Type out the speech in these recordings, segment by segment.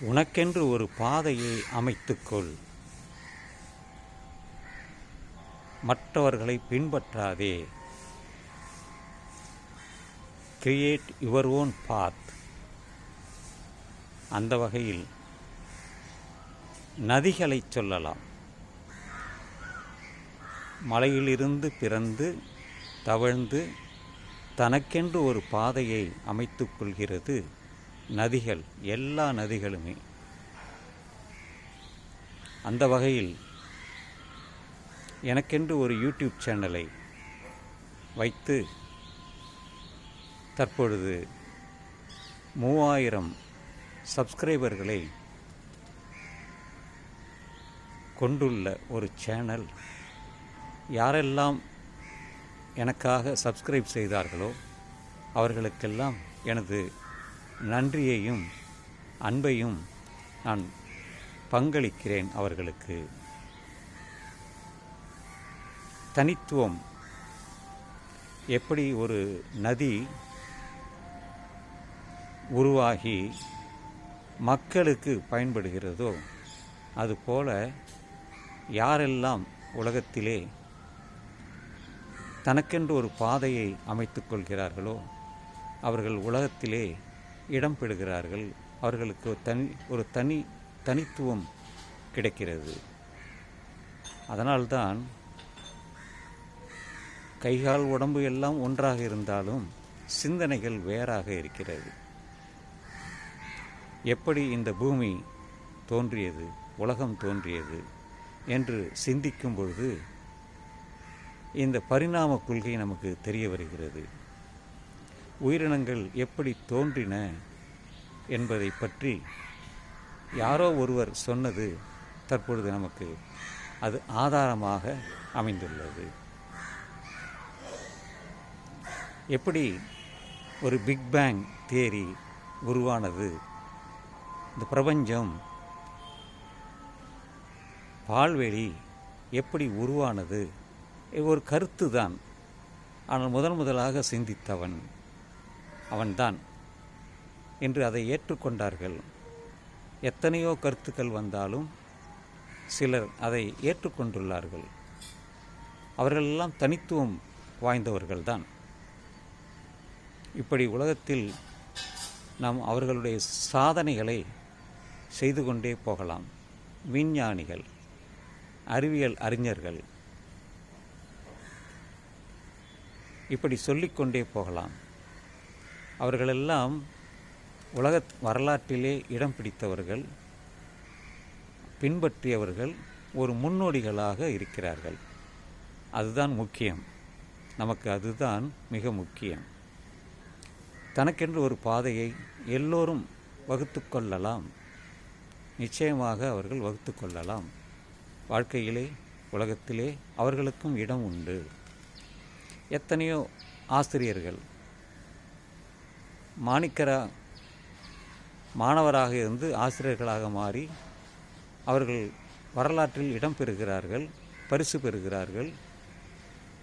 உனக்கென்று ஒரு பாதையை அமைத்துக்கொள். மற்றவர்களை பின்பற்றாதே. கிரியேட் யுவர் ஓன் பாத் அந்த வகையில் நதிகளைச் சொல்லலாம். மலையிலிருந்து பிறந்து தவழ்ந்து தனக்கென்று ஒரு பாதையை அமைத்துக் கொள்கிறது நதிகள் எல்லா நதிகளுமே. அந்த வகையில் எனக்கென்று ஒரு யூடியூப் சேனலை வைத்து தற்பொழுது மூவாயிரம் சப்ஸ்கிரைபர்களை கொண்டுள்ள ஒரு சேனல் யாரெல்லாம் எனக்காக சப்ஸ்கிரைப் செய்தார்களோ அவர்களுக்கெல்லாம் எனது நன்றியையும் அன்பையும் நான் பங்களிக்கிறேன் அவர்களுக்கு. தனித்துவம். எப்படி ஒரு நதி உருவாகி மக்களுக்கு பயன்படுகிறதோ அதுபோல யாரெல்லாம் உலகத்திலே தனக்கென்று ஒரு பாதையை அமைத்துக் கொள்கிறார்களோ அவர்கள் உலகத்திலே இடம் பெறுகிறார்கள் அவர்களுக்கு ஒரு தனி ஒரு தனி தனித்துவம் கிடைக்கிறது. அதனால்தான் கைகால் உடம்பு எல்லாம் ஒன்றாக இருந்தாலும் சிந்தனைகள் வேறாக இருக்கிறது. எப்படி இந்த பூமி தோன்றியது உலகம் தோன்றியது என்று சிந்திக்கும் பொழுது இந்த பரிணாம கொள்கை நமக்கு தெரிய வருகிறது. உயிரினங்கள் எப்படி தோன்றின என்பதை பற்றி யாரோ ஒருவர் சொன்னது தற்பொழுது நமக்கு அது ஆதாரமாக அமைந்துள்ளது. எப்படி ஒரு பிக் பேங் தேரி உருவானது? இந்த பிரபஞ்சம் பால்வெளி எப்படி உருவானது? ஒரு கருத்து தான் ஆனால் முதன் முதலாக சிந்தித்தவன் அவன்தான் என்று அதை ஏற்றுக்கொண்டார்கள். எத்தனையோ கருத்துக்கள் வந்தாலும் சிலர் அதை ஏற்றுக்கொண்டுள்ளார்கள். அவர்களெல்லாம் தனித்துவம் வாய்ந்தவர்கள்தான். இப்படி உலகத்தில் நாம் அவர்களுடைய சாதனைகளை செய்து கொண்டே போகலாம். விஞ்ஞானிகள் அறிவியல் அறிஞர்கள் இப்படி சொல்லிக்கொண்டே போகலாம். அவர்களெல்லாம் உலக வரலாற்றிலே இடம் பிடித்தவர்கள் பின்பற்றியவர்கள் ஒரு முன்னோடிகளாக இருக்கிறார்கள். அதுதான் முக்கியம். நமக்கு அதுதான் மிக முக்கியம். தனக்கென்று ஒரு பாதையை எல்லோரும் வகுத்து கொள்ளலாம். நிச்சயமாக அவர்கள் வகுத்து கொள்ளலாம். வாழ்க்கையிலே உலகத்திலே அவர்களுக்கும் இடம் உண்டு. எத்தனையோ ஆசிரியர்கள் மாணிக்கரா மாணவராக இருந்து ஆசிரியர்களாக மாறி அவர்கள் வரலாற்றில் இடம் பெறுகிறார்கள் பரிசு பெறுகிறார்கள்.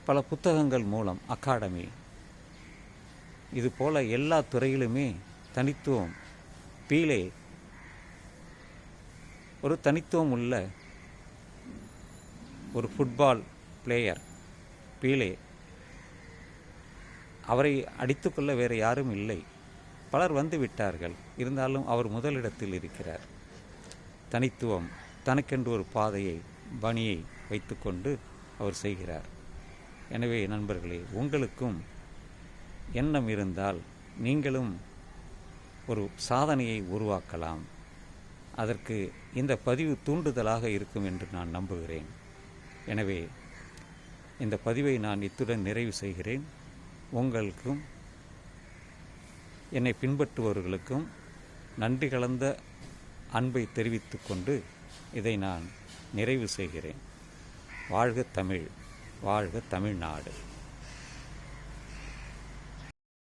பல புத்தகங்கள் மூலம் அகாடமி. இதுபோல் எல்லா துறையிலுமே தனித்துவம் பீலே. ஒரு தனித்துவம் உள்ள ஒரு ஃபுட்பால் பிளேயர் பீலே. அவரை அடித்துக்கொள்ள வேறு யாரும் இல்லை. பலர் வந்து விட்டார்கள். இருந்தாலும் அவர் முதலிடத்தில் இருக்கிறார். தனித்துவம் தனக்கென்று ஒரு பாதையை பணியை வைத்துக்கொண்டு அவர் செய்கிறார். எனவே நண்பர்களே உங்களுக்கும் எண்ணம் இருந்தால் நீங்களும் ஒரு சாதனையை உருவாக்கலாம். அதற்கு இந்த பதிவு தூண்டுதலாக இருக்கும் என்று நான் நம்புகிறேன். எனவே இந்த பதிவை நான் இத்துடன் நிறைவு செய்கிறேன். உங்களுக்கும் என்னை பின்பற்றுபவர்களுக்கும் நன்றி கலந்த அன்பை தெரிவித்து கொண்டு இதை நான் நிறைவு செய்கிறேன். வாழ்க தமிழ் வாழ்க தமிழ்நாடு.